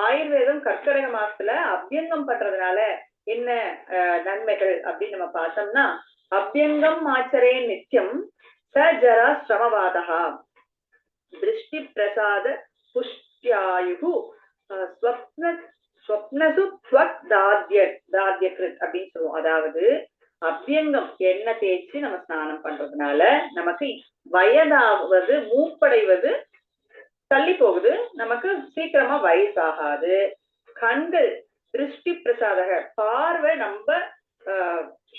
ஆயுர்வேதம் கர்க்கடக மாசத்துல அபியங்கம் பண்றதுனால என்ன அஹ், நன்மைகள் அப்படின்னு நம்ம பார்த்தோம்னா அபியங்கம் ஆச்சரே நித்தியம் சஜலா சிரமவாதகா திருஷ்டி பிரசாத புஷ்டியாயு ஸ்வப்ன ஸ்வப்னசு ஸ்வக் தாத்ய தாத்யகிருத் அப்படின்னு சொல்லுவோம். அதாவது அபியங்கம் எண்ணெய் தேய்ச்சி நம்ம ஸ்நானம் பண்றதுனால நமக்கு வயதாவது மூப்படைவது தள்ளி போகுது. நமக்கு சீக்கிரமா வயசாகாது. கண்கள் திருஷ்டி பிரசாதக. பார்வை நம்ம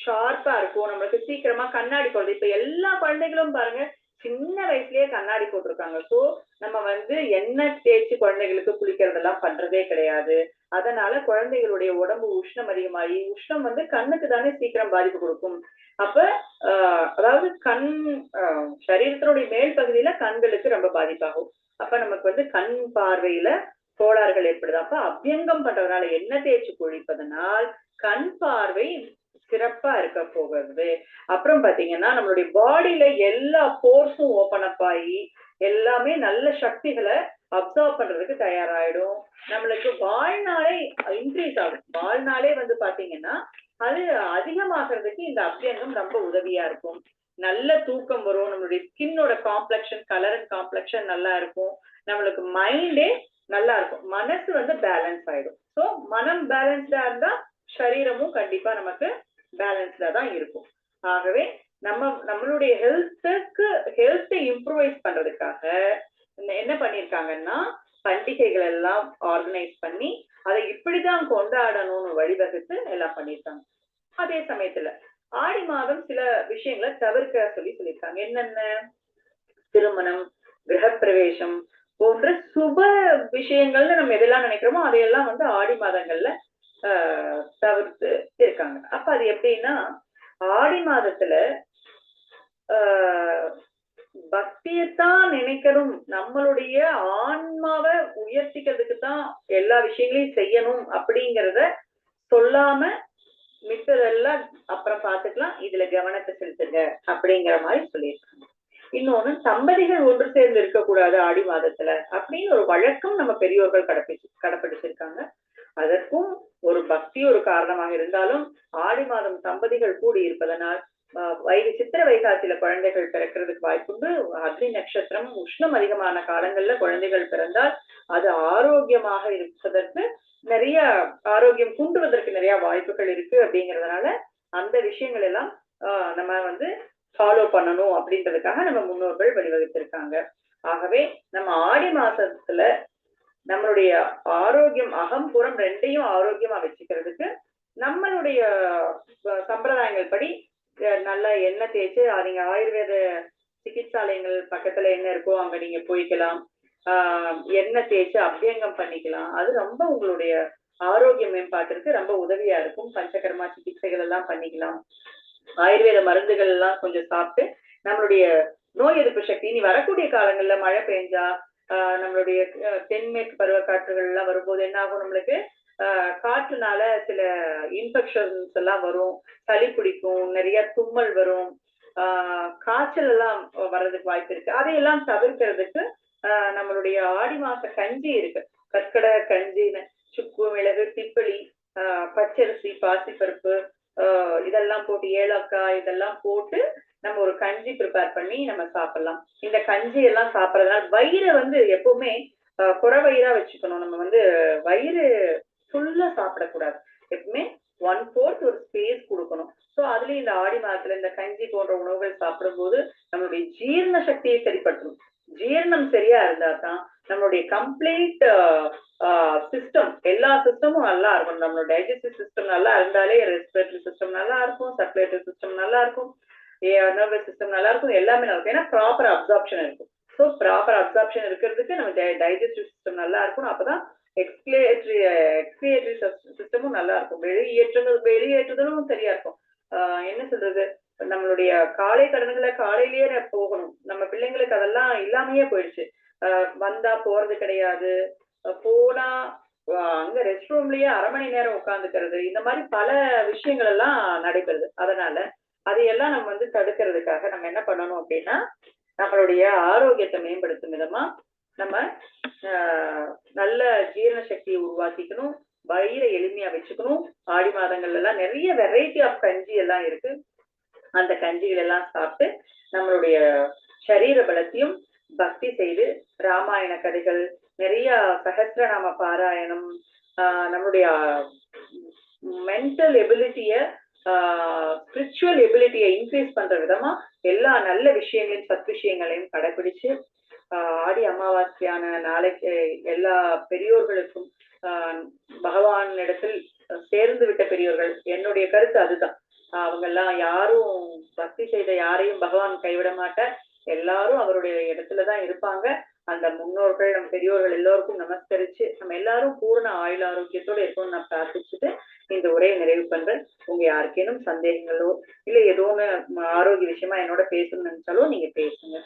ஷார்ப்பா இருக்கும். நம்மளுக்கு சீக்கிரமா கண்ணாடி போடுறது இப்ப எல்லா குழந்தைகளும் பாருங்க சின்ன வயசுலயே கண்ணாடி போட்டிருக்காங்க. சோ நம்ம வந்து எண்ணெய் தேய்ச்சி குழந்தைகளுக்கு குளிக்கிறதெல்லாம் பண்றதே கிடையாது. அதனால குழந்தைகளுடைய உடம்பு உஷ்ணம் அதிகமாகி உஷ்ணம் வந்து கண்ணுக்கு தானே சீக்கிரம் பாதிப்பு கொடுக்கும். அப்ப அதாவது கண் ஆஹ் சரீரத்தினுடைய மேல் பகுதியில கண்களுக்கு ரொம்ப பாதிப்பாகும். அப்ப நமக்கு வந்து கண் பார்வையில கோளாறுகள் ஏற்படுது. அப்ப அபியங்கம் பண்றதுனால எண்ணெய் தேய்ச்சி குழிப்பதனால் கண் பார்வை சிறப்பா இருக்க போகிறது. அப்புறம் பாத்தீங்கன்னா நம்மளுடைய பாடியில எல்லா போர்ஸும் ஓபன் அப் ஆகி எல்லாமே நல்ல சக்திகளை அப்சர்வ் பண்றதுக்கு தயாராயிடும். நம்மளுக்கு வாழ்நாளே இன்க்ரீஸ் ஆகும். வாழ்நாளே வந்து பாத்தீங்கன்னா அது அதிகமாகிறதுக்கு இந்த அபியங்கம் ரொம்ப உதவியா இருக்கும். நல்ல தூக்கம் வரும் நம்மளுடைய ஸ்கின்னோட காம்ப்ளெக்ஷன் கலர் அண்ட் காம்ப்ளெக்ஷன் நல்லா இருக்கும். நம்மளுக்கு மைண்டே நல்லா இருக்கும். மனசு வந்து பேலன்ஸ் ஆயிடும். ஸோ மனம் பேலன்ஸ்டா இருந்தா சரீரமும் கண்டிப்பா நமக்கு பேலன்ஸ்டா தான் இருக்கும். ஆகவே நம்ம நம்மளுடைய ஹெல்த்துக்கு ஹெல்த்தை இம்ப்ரூவைஸ் பண்றதுக்காக என்ன- பண்ணிருக்காங்கன்னா பண்டிகைகள் எல்லாம் ஆர்கனைஸ் பண்ணி அதை இப்படிதான் கொண்டாடணும்னு வழிவகுத்து எல்லாம் பண்ணியிருக்காங்க. அதே சமயத்துல ஆடி மாதம் சில விஷயங்களை தவிர்க்க சொல்லி சொல்லியிருக்காங்க. என்னென்ன? திருமணம் கிரகப்பிரவேசம் போன்ற சுப விஷயங்கள்ல நம்ம எதெல்லாம் நினைக்கிறோமோ அதையெல்லாம் வந்து ஆடி மாதங்கள்ல ஆஹ், தவிர்த்து இருக்காங்க. அப்ப அது எப்படின்னா ஆடி மாதத்துல ஆஹ், பக்தியைத்தான் நினைக்கணும். நம்மளுடைய ஆன்மாவை உயர்த்திக்கிறதுக்கு தான் எல்லா விஷயங்களையும் செய்யணும் அப்படிங்கிறத சொல்லாம மித்ததெல்லாம் அப்புறம் பாத்துக்கலாம் இதுல கவனத்தை செலுத்துங்க அப்படிங்கிற மாதிரி சொல்லியிருக்காங்க. இன்னொன்னு தம்பதிகள் ஒன்று சேர்ந்து இருக்கக்கூடாது ஆடி மாதத்துல அப்படின்னு ஒரு வழக்கம் நம்ம பெரியோர்கள் கடைப்பிடிச்சு கடைப்பிடிச்சிருக்காங்க. அதற்கும் ஒரு பக்தி ஒரு காரணமாக இருந்தாலும் ஆடி மாதம் தம்பதிகள் கூடி இருப்பதனால் வைகை சித்திர வைகாசியில குழந்தைகள் பிறக்கிறதுக்கு வாய்ப்புண்டு. அக்னி நட்சத்திரம் உஷ்ணம் அதிகமான காலங்கள்ல குழந்தைகள் பிறந்தால் அது ஆரோக்கியமாக இருப்பதற்கு நிறைய ஆரோக்கியம் குண்டுவதற்கு நிறைய வாய்ப்புகள் இருக்கு அப்படிங்கறதுனால அந்த விஷயங்கள் எல்லாம் ஆஹ், நம்ம வந்து ஃபாலோ பண்ணணும் அப்படின்றதுக்காக நம்ம முன்னோர்கள் வழிவகுத்திருக்காங்க. ஆகவே நம்ம ஆடி மாசத்துல நம்மளுடைய ஆரோக்கியம் அகம் புறம் ரெண்டையும் ஆரோக்கியமா வச்சுக்கிறதுக்கு நம்மளுடைய சம்பிரதாயங்கள் படி நல்லா எண்ணெய் தேய்ச்சு நீங்க ஆயுர்வேத சிகிச்சாலயங்கள் பக்கத்துல என்ன இருக்கோ அங்க நீங்க போய்க்கலாம். ஆஹ், எண்ணெய் தேய்ச்சு அபியங்கம் பண்ணிக்கலாம். அது ரொம்ப உங்களுடைய ஆரோக்கிய மேம்பாட்டிற்கு ரொம்ப உதவியா இருக்கும். பஞ்சகர்மா சிகிச்சைகள் எல்லாம் பண்ணிக்கலாம். ஆயுர்வேத மருந்துகள் எல்லாம் கொஞ்சம் சாப்பிட்டு நம்மளுடைய நோய் எதிர்ப்பு சக்தி இனி வரக்கூடிய காலங்கள்ல மழை பெஞ்சா ஆஹ் நம்மளுடைய தென்மேற்கு பருவ காற்றுகள் எல்லாம் வரும்போது என்ன ஆகும் நம்மளுக்கு? காற்றுனால சில இன்ஃபெக்ஷன்ஸ் எல்லாம் வரும். சளி பிடிக்கும் நிறைய தும்மல் வரும். ஆஹ், காய்ச்சல் எல்லாம் வர்றதுக்கு வாய்ப்பு இருக்கு. அதையெல்லாம் தவிர்க்கிறதுக்கு ஆஹ், நம்மளுடைய ஆடி மாச கஞ்சி இருக்கு. கற்கடை கஞ்சின்னு சுக்கு மிளகு திப்பளி ஆஹ், பச்சரிசி பாசிப்பருப்பு ஆஹ், இதெல்லாம் போட்டு ஏலக்காய் இதெல்லாம் போட்டு நம்ம ஒரு கஞ்சி ப்ரிப்பேர் பண்ணி நம்ம சாப்பிடலாம். இந்த கஞ்சி எல்லாம் சாப்பிட்றதுனால வயிறை வந்து எப்பவுமே குறை வயிறா வச்சுக்கணும். நம்ம வந்து வயிறு ஃபுல்லா சாப்பிடக்கூடாது. எப்பவுமே ஒன் ஃபோர்த் ஒரு ஸ்பேஸ் கொடுக்கணும். ஸோ அதுலயும் இந்த ஆடி மாதத்துல இந்த கஞ்சி போன்ற உணவுகள் சாப்பிடும்போது நம்மளுடைய ஜீரண சக்தியை சரிப்படுத்தணும். ஜீரணம் சரியா இருந்தா தான் நம்மளுடைய கம்ப்ளீட் சிஸ்டம் எல்லா சிஸ்டமும் நல்லா இருக்கும். நம்மளோட டைஜஸ்டிவ் சிஸ்டம் நல்லா இருந்தாலே ரெஸ்பிரேட்டரி சிஸ்டம் நல்லா இருக்கும் சர்க்குலேட்டரி சிஸ்டம் நல்லா இருக்கும் நர்வஸ் சிஸ்டம் நல்லா இருக்கும் எல்லாமே நல்லா இருக்கும். ஏன்னா ப்ராப்பர் அப்சார்ப்ஷன் இருக்கும். ஸோ ப்ராப்பர் அப்சார்ப்ஷன் இருக்கிறதுக்கு நம்ம டைஜஸ்டிவ் சிஸ்டம் நல்லா இருக்கும் அப்பதான் எக்ஸ்பிளேட்டரி எக்ஸ்பிளேட்டரி uh, சிஸ்டமும் நல்லா இருக்கும் வெளியேற்றுதல் வெளியேற்றுதலும் சரியா இருக்கும் என்ன சொல்றது? நம்மளுடைய காலை கடன்களை காலையிலேயே போகணும். நம்ம பிள்ளைங்களுக்கு அதெல்லாம் இல்லாமயே போயிடுச்சு. வந்தா போறது கிடையாது. போனா அங்க ரெஸ்ட் ரூம்லயே அரை மணி நேரம் உட்காந்துக்கிறது. இந்த மாதிரி பல விஷயங்கள் எல்லாம் நடைபெறுது. அதனால அதையெல்லாம் நம்ம வந்து தடுக்கிறதுக்காக நம்ம என்ன பண்ணணும் அப்படின்னா நம்மளுடைய ஆரோக்கியத்தை மேம்படுத்தும் விதமா நம்ம ஆஹ், நல்ல ஜீரண சக்தியை உருவாக்கிக்கணும். வயிறை எளிமையா வச்சுக்கணும். ஆடி மாதங்கள்ல எல்லாம் நிறைய வெரைட்டி ஆஃப் கஞ்சி எல்லாம் இருக்கு. அந்த கஞ்சிகள் எல்லாம் சாப்பிட்டு நம்மளுடைய சரீர பலத்தையும் பக்தி செய்து ராமாயண கதைகள் நிறைய சகசிரநாம பாராயணம் ஆஹ் நம்மளுடைய மென்டல் எபிலிட்டிய ஸ்பிரிச்சுவல் எபிலிட்டியை இன்க்ரீஸ் பண்ற விதமா எல்லா நல்ல விஷயங்களையும் சத் விஷயங்களையும் கடைபிடிச்சு ஆடி அமாவாசையான நாளைக்கு எல்லா பெரியோர்களுக்கும் ஆஹ் பகவான் இடத்தில் சேர்ந்து விட்ட பெரியோர்கள் என்னுடைய கருத்து அதுதான். அவங்க எல்லாம் யாரும் பக்தி செய்த யாரையும் பகவான் கைவிட மாட்டார். எல்லாரும் அவருடைய இடத்துலதான் இருப்பாங்க. அந்த முன்னோர்கள் நம் பெரியோர்கள் எல்லோருக்கும் நமஸ்கரிச்சு நம்ம எல்லாரும் பூர்ண ஆயுள் ஆரோக்கியத்தோட இருக்கணும்னு நான் பிரார்த்திச்சுட்டு இந்த உரையை நிறைவு பண்றேன். உங்க யாருக்கேனும் சந்தேகங்களோ இல்ல ஏதோ ஒண்ணு ஆரோக்கிய விஷயமா என்னோட பேசணும்னு நினைச்சாலும் நீங்க பேசுங்க.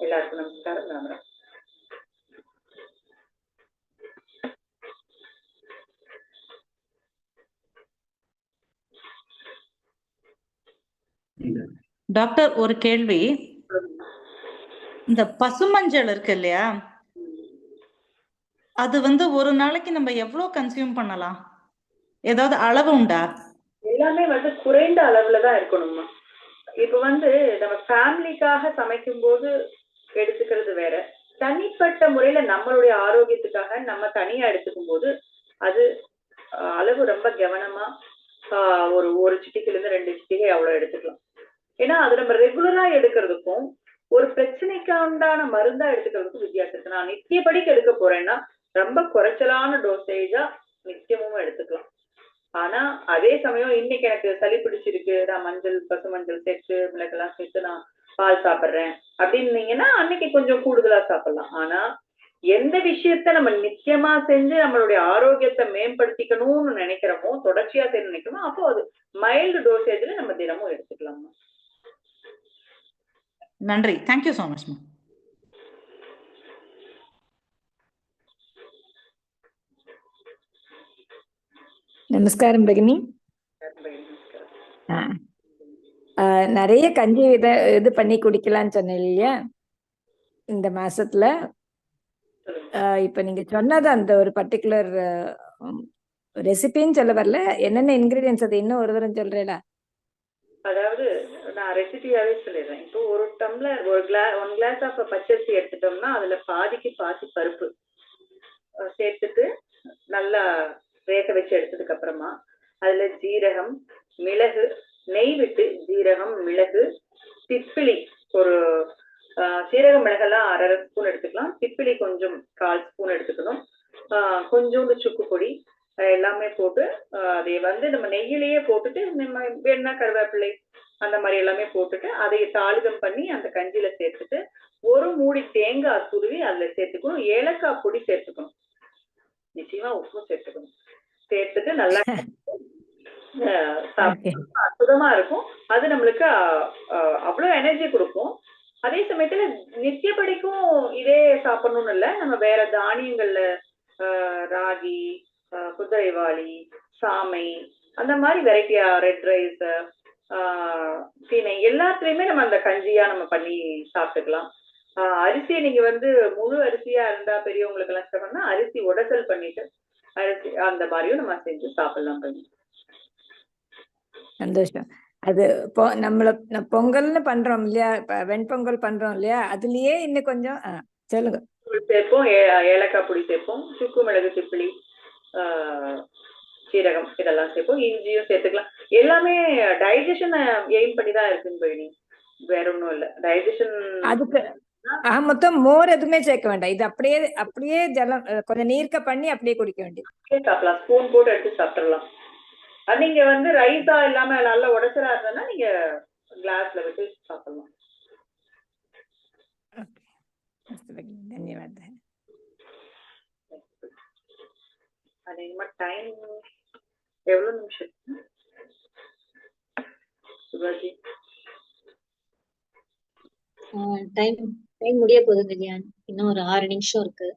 எல்லாருக்கும் நமஸ்காரம் ராமராம் டாக்டர் ஒரு கேள்வி இந்த பசுமஞ்சள் இருக்கு இல்லையா அது வந்து ஒரு நாளைக்கு நம்ம எவ்வளவு கன்சியூம் பண்ணலாம் ஏதாவது அளவு உண்டா எல்லாமே வந்து குறைந்த அளவுல தான் இருக்கணுமா இப்ப வந்து நம்ம ஃபேமிலிக்காக சமைக்கும் போது எடுத்துக்கிறது வேற. தனிப்பட்ட முறையில நம்மளுடைய ஆரோக்கியத்துக்காக நம்ம தனியா எடுத்துக்கும் போது அது அளவு ரொம்ப கவனமா ஒரு ஒரு சிட்டிக்குல இருந்து ரெண்டு சிட்டிகை அவ்வளவு எடுத்துக்கலாம். ஏன்னா அது நம்ம ரெகுலரா எடுக்கிறதுக்கும் ஒரு பிரச்சனைக்கு உண்டான மருந்தா எடுத்துக்கிறதுக்கும் வித்தியாசம் நான் நித்தியப்படிக்கு எடுக்க போறேன்னா ரொம்ப குறைச்சலான டோசேஜா நித்தியமும் எடுத்துக்கலாம். ஆனா அதே சமயம் இன்னைக்கு எனக்கு சளி பிடிச்சிருக்கு. நான் மஞ்சள் பசு மஞ்சள் சேர்த்து மிளகெல்லாம் சேர்த்து நான் பால் சாப்பிடுறேன். அப்படின்னீங்கன்னா அன்னைக்கு கொஞ்சம் கூடுதலா சாப்பிடலாம். ஆனா எந்த விஷயத்த நம்ம நிச்சயமா செஞ்சு நம்மளுடைய ஆரோக்கியத்தை மேம்படுத்திக்கணும்னு நினைக்கிறோமோ தொடர்ச்சியா செய்ய நினைக்கிறோமோ அப்போ அது மைல்டு டோசேஜ்ல நம்ம தினமும் எடுத்துக்கலாம்? நன்றி. தேங்க்யூ ஸோ மச் மேம் நமஸ்காரம் பகினி. ஆ. நிறைய கஞ்சி இத இது பண்ணி குடிக்கலாம்னு சொன்னேன் இல்லையா? இந்த மாசத்துல. இப்ப நீங்க சொன்னது அந்த ஒரு பர்டிகுலர் ரெசிபின்னு சொல்ல வரல. என்னென்ன இன்கிரீடியன்ஸ் அது? இன்னும் ஒரு தரம் சொல்றேடா. அதாவது நான் ரெசிபியாவே சொல்லிடுறேன். இப்போ ஒரு டம்ளர் ஒரு கிளா ஒன் கிளாஸ் ஆஃப் பச்சரிசி எடுத்துட்டோம்னா அதுல பாதிக்கு பாதி பருப்பு சேர்த்துட்டு நல்லா வேக வச்சு எடுத்ததுக்கு அப்புறமா அதுல ஜீரகம் மிளகு நெய் விட்டு ஜீரகம் மிளகு திப்பிலி ஒரு சீரக மிளகெல்லாம் அரை ஸ்பூன் எடுத்துக்கலாம். திப்பிலி கொஞ்சம் கால் ஸ்பூன் எடுத்துக்கணும். ஆஹ் கொஞ்சோண்டு சுக்கு பொடி எல்லாமே போட்டு அதை வந்து நம்ம நெய்யிலேயே போட்டுட்டு நம்ம வேணா கருவேப்பிள்ளை அந்த மாதிரி எல்லாமே போட்டுட்டு அதை தாளிதம் பண்ணி அந்த கஞ்சியில சேர்த்துட்டு ஒரு மூடி தேங்காய் துருவி அதுல சேர்த்துக்கணும். ஏலக்காய் பொடி சேர்த்துக்கணும். நிச்சயமா உப்பும் சேர்த்துக்கணும். சேர்த்துட்டு நல்லா ஆஹ் அற்புதமா இருக்கும். அது நம்மளுக்கு அவ்வளவு எனர்ஜி கொடுக்கும். அதே சமயத்துல நித்தியப்படிக்கும் இதே சாப்பிடணும்னு இல்ல. நம்ம வேற தானியங்கள்ல ஆஹ், ராகி ஆஹ், குதிரைவாளி சாமை அந்த மாதிரி வெரைட்டியா ரெட் ரைஸ் திணை எல்லாத்துலயுமே நம்ம அந்த கஞ்சியா நம்ம பண்ணி சாப்பிட்டுக்கலாம். ஆஹ், அரிசியை நீங்க வந்து முழு அரிசியா இருந்தா பெரியவங்களுக்கு எல்லாம் சாப்பிடணும்னா அரிசி உடசல் பண்ணிட்டு அரிசி அந்த மாதிரியும் நம்ம செஞ்சு சாப்பிடலாம் பண்ணி சந்தோஷம். அது பொ நம்மள பொங்கல்னு பண்றோம் இல்லையா? இப்ப வெண்பொங்கல் பண்றோம் இல்லையா? அதுலயே இன்னும் கொஞ்சம் சொல்லுங்க. சேர்ப்போம் ஏலக்காய் பொடி சேர்ப்போம் சுக்கு மிளகு ஆஹ், சீரகம் இதெல்லாம் சேர்ப்போம் இஞ்சியும் சேர்த்துக்கலாம். எல்லாமே டைஜஷன் எய்ம் பண்ணி தான் இருக்குன்னு போயினி. வேற ஒண்ணும் இல்ல. டைஜஷன் அதுக்கு ஆக மொத்தம் மோர் எதுவுமே சேர்க்க வேண்டாம். இது அப்படியே அப்படியே ஜலம் கொஞ்சம் நீர்க்க பண்ணி அப்படியே குடிக்க வேண்டியது. சாப்பிடலாம். ஸ்பூன் போட்டு எடுத்து சாப்பிடலாம். நீங்க வந்து ரைஸா இல்லாம நல்லா உடச்சலா இருந்ததுன்னா நீங்க கிளாஸ்ல விட்டு சாப்பிடலாம். தன்யவாத அதிகமா டைம் எவ்வளவு நிமிஷம்? டைம் டைம் முடிய போகுது இல்லையா இன்னும் ஒரு ஆறு நிமிஷம் இருக்கு.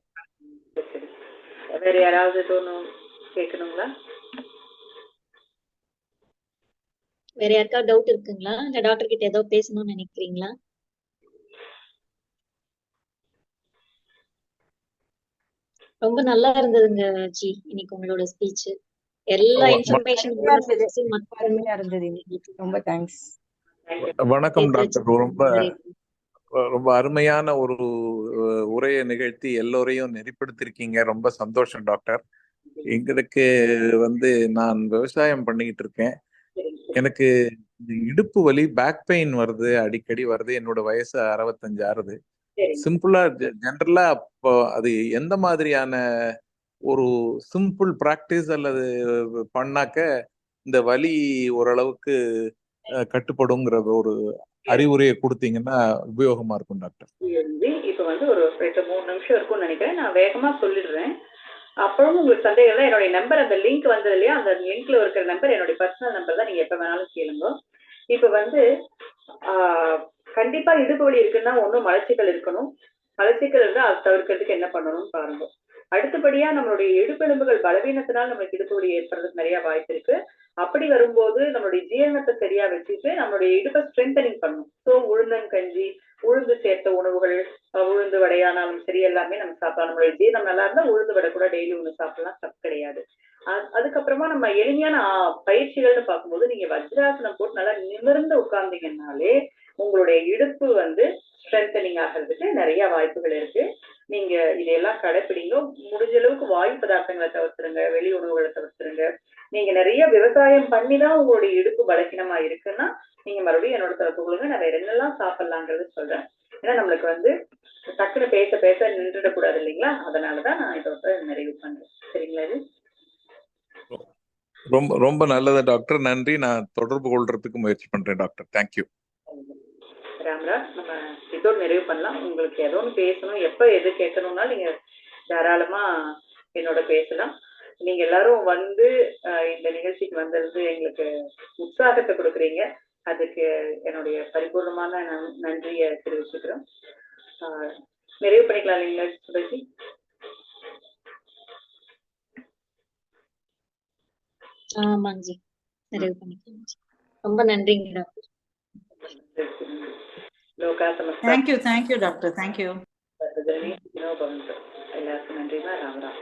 வேற யாராவது தோணும் கேட்கணுங்களா வேற யாருக்காவது டவுட் இருக்குங்களா? இல்ல டாக்டர் கிட்ட ஏதோ பேசணும்னு நினைக்கிறீங்களா? ரொம்ப நல்லா இருந்ததுங்க ஜி இன்னைக்கு உங்களோட ஸ்பீச் எல்லா இன்ஃபர்மேஷன் இருந்தது. ரொம்ப தேங்க்ஸ் வணக்கம் டாக்டர். ரொம்ப ரொம்ப அருமையான ஒரு உரையை நிகழ்த்தி எல்லோரையும் நெறிப்படுத்திருக்கீங்க ரொம்ப சந்தோஷம் டாக்டர். எங்களுக்கு வந்து நான் விவசாயம் பண்ணிக்கிட்டு இருக்கேன். எனக்கு இடுப்பு வலி பேக் பெயின் வருது அடிக்கடி வருது. என்னோட வயசு அறுபத்தஞ்சு ஆறுது. சிம்பிளா ஜென்ரலா அப்போ அது எந்த மாதிரியான ஒரு சிம்பிள் பிராக்டிஸ் அல்லது பண்ணாக்க இந்த வலி ஓரளவுக்கு அஹ், ஒரு அறிவுரையை கொடுத்தீங்கன்னா உபயோகமா இருக்கும் டாக்டர். இப்ப வந்து ஒரு ரெண்டு மூணு நிமிஷம் இருக்கும்னு நினைக்கிறேன். நான் வேகமா சொல்லிடுறேன். அப்புறம் உங்களுக்கு சந்தேகம் தான் என்னுடைய நம்பர் அந்த லிங்க் வந்தது இல்லையா? அந்த லிங்க்ல இருக்கிற நம்பர் என்னுடைய பர்சனல் நம்பர் தான் நீங்க எப்ப வேணாலும் கேளுங்க. இப்ப வந்து ஆஹ், கண்டிப்பா இடுப்பு வலி இருக்குன்னா ஒண்ணும் மலச்சிக்கல் இருக்கணும். மலச்சிக்கல் இருந்தா அதை தவிர்க்கிறதுக்கு என்ன பண்ணணும்னு பாருங்க. அடுத்தபடியா நம்மளுடைய இடுப்பெலும்புகள் பலவீனத்தினால் நமக்கு இடுப்பு வலி ஏற்படுறதுக்கு நிறைய வாய்ப்பு இருக்கு. அப்படி வரும்போது நம்மளுடைய ஜீரணத்தை சரியா வச்சுட்டு நம்மளுடைய இடுப்பை ஸ்ட்ரென்தனிங் பண்ணணும். ஸோ உளுந்தங்கஞ்சி உளுந்து சேர்த்த உணவுகள் உளுந்து வடையானாலும் சரி எல்லாமே நம்ம சாப்பிடலாம். நம்மளுடைய ஜீரணம் நல்லா இருந்தா உளுந்து வடை கூட டெய்லி ஒன்று சாப்பிடலாம் தப்பு கிடையாது. அதுக்கப்புறமா நம்ம எளிமையான பயிற்சிகள்னு பார்க்கும்போது நீங்க வஜ்ராசனம் போட்டு நல்லா நிமிர்ந்து உட்கார்ந்தீங்கன்னாலே உங்களுடைய இடுப்பு வந்து ஸ்ட்ரென்தனிங் ஆகிறதுக்கு நிறைய வாய்ப்புகள் இருக்கு. நீங்க இதையெல்லாம் கடைப்பிடிங்க. முடிஞ்ச அளவுக்கு வாயு பதார்த்தங்களை தவிர்த்துருங்க வெளி உணவுகளை தவிர்த்துருங்க. நீங்க நிறைய விவசாயம் பண்ணி தான் உங்களுடைய இடுப்பு பலகீனமா இருக்குன்னா நீங்க மறுபடியும் என்னோட தரப்பு கொடுங்க. நான் வேற என்னெல்லாம் சாப்பிடலாங்கிறது சொல்றேன். ஏன்னா நம்மளுக்கு வந்து டக்குன்னு பேச பேச நின்றுடக்கூடாது இல்லைங்களா? அதனாலதான் நான் இதோட நிறைவு பண்றேன். சரிங்களா இது? ரொம்ப ரொம்ப நல்லது டாக்டர். நன்றி. நான் தொடர்பு கொள்றதுக்கு முயற்சி பண்றேன் டாக்டர். தேங்க்யூ இதோடு நிறைவு பண்ணலாம். உங்களுக்கு எதோ ஒன்று பேசணும். எப்போ எது கேட்கணும்னா நீங்க தாராளமா என்னோட பேசலாம். நீங்க எல்லாரும் வந்து இந்த நிகழ்ச்சிக்கு வந்தது எங்களுக்கு உற்சாகத்தை கொடுக்குறீங்க. அதுக்கு என்னுடைய பரிபூர்ணமான நன்- நன்றியை தெரிவிச்சுக்கிறோம். நிறைவு பண்ணிக்கலாம் இல்லைங்களா சுபஜி ஆமாங்க ஜி. நிறைவு பண்ணிக்கலாம். ரொம்ப நன்றிங்க டாக்டர். லோகா சமஸ்தா thank you thank you doctor thank you எல்லாருக்கும் நன்றிமா ராம் ராம்